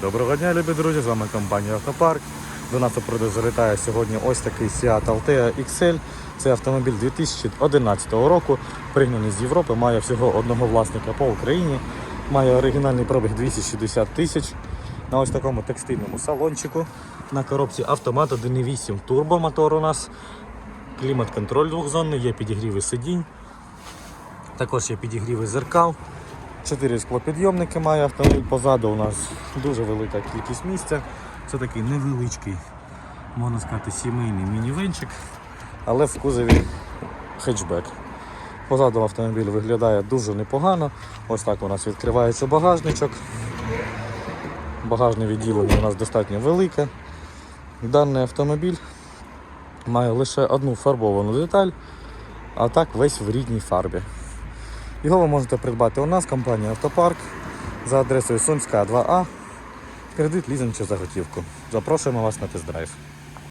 Доброго дня, любі друзі! З вами компанія Автопарк. До нас у залітає сьогодні ось такий Seat Altea XL. Це автомобіль 2011 року, пригнаний з Європи, має всього одного власника по Україні, має оригінальний пробіг 260 тисяч. На ось такому текстильному салончику. На коробці автомат 1.8 турбомотор у нас. Клімат-контроль двохзонний, є підігріви сидінь. Також є підігріви зеркал. Чотири склопідйомники має автомобіль. Позаду у нас дуже велика кількість місця. Це такий невеличкий, можна сказати, сімейний мінівенчик, але в кузові хетчбек. Позаду автомобіль виглядає дуже непогано. Ось так у нас відкривається багажничок. Багажне відділення у нас достатньо велике. Даний автомобіль має лише одну фарбовану деталь, а так весь в рідній фарбі. Його ви можете придбати у нас, компанія Автопарк, за адресою Сумська 2А. Кредит, лізинг чи за готівку. Запрошуємо вас на тест-драйв.